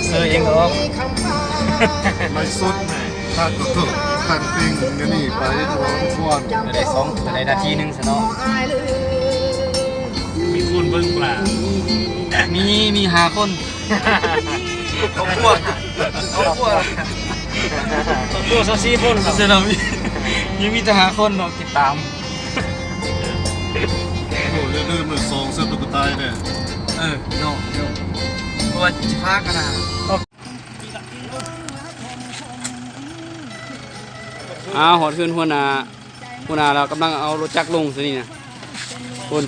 กเซอร์เองเหรอไม่สุดถ้าก็คือตั้งติงกันนี่ไปตัวทุกวันจะได้สองจะได้นาทีหนึงซะเนาะมีคนเบิ่งปลามีมีหาคนเขาพวกเขาพวกตัวซาซีพ่นเซนามียังมีแต่หาคนเนาะติดตามโอ้ยลืมเลยสองเส้นตุ๊กตาเนี่ยเออเนาะ เนาะเพราะว่าจิพากันนะอ้าวหอดขึ้นหัวนาหัวนาเรากำลังเอารถจักรลงสินี่นะคุณ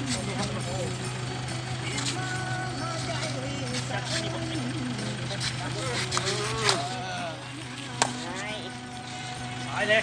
ไปเลย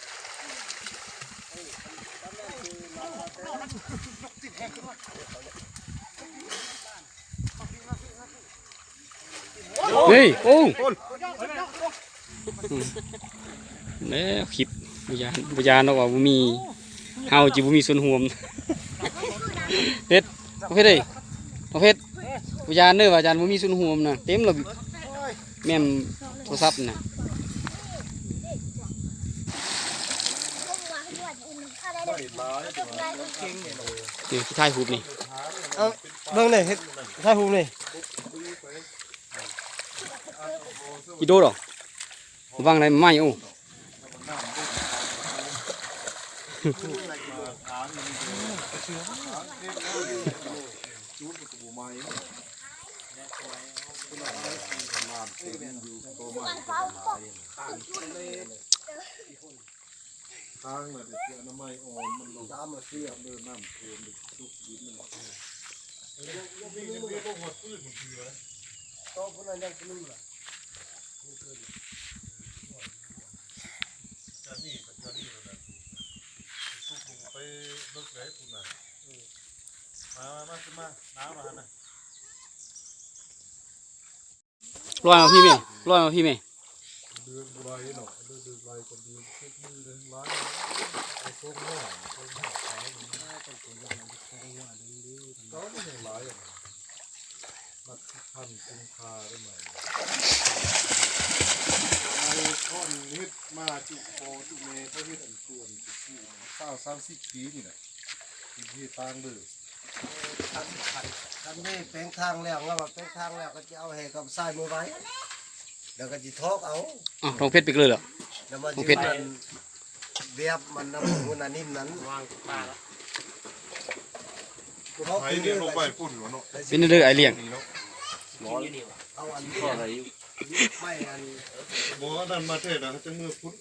วคลิปบุญานบุญานเราว่าบ่มีเฮาจิบ่มีส่วนร่วมเพชรเอาเพชรเด้ยเอาเพชรบุญานเด้อว่าอาจารย์บ่มีส่วนร่วมนะเต็มแล้วแม่มโทรศัพท์น่ะ นี่ที่ท้ายหูบนี่เอาเบิ่งนี่เฮ็ดถ่ายรูปนี่อีโดดหรอวางอะไรไม่โอ้ ทางน่ะเด็กอนามัยอ่อนมันลงตามมาเสียเดินน้ำเดินสุกดินมันต้องคนนั้นยังคนนึงล่ะไปเลิกเลยคุณน่ะมามามาขึ้นมาน้ำมาหน่ะลอยมาพี่เมย์ลอยมาพี่เมย์ เดือนบุไรเนาะเดือนเดือนไรคนเดือนคิดมือเดือนร้ายไอ้พวกนี้พวกน้องสาวมันน่าต้องตัวอย่างมันคงว่าดีดีเขาไม่เห็นร้ายอะมัดพันกุงคาได้ไหมไอ้ข้อนเฮ็ดมาจุโปจุเมเขาเฮ็ดอันส่วนจุที่ข้าวสามสิบปีนี่แหละที่ตางเลยทำได้แปลงทางแล้วแล้วว่าแปลงทางแล้วก็จะเอาให้กับทรายมือไว้ แล้วก็สิทอกเอาอ้าวทองเพชรไปเลยเหรอ แล้วมันโอสิเคมันเบียบมันน้ำมันอันนิ่มนั้นวางปลาทอกไทยคือเนี่เรื่ยองลงไปปุ่นหัวเนาะเป็นเรื่องไอเลี้ยง นี่เนาะเอาอันนี้ไม่อัน บอกว่านั่นมาเทศนะจะมือพุทธ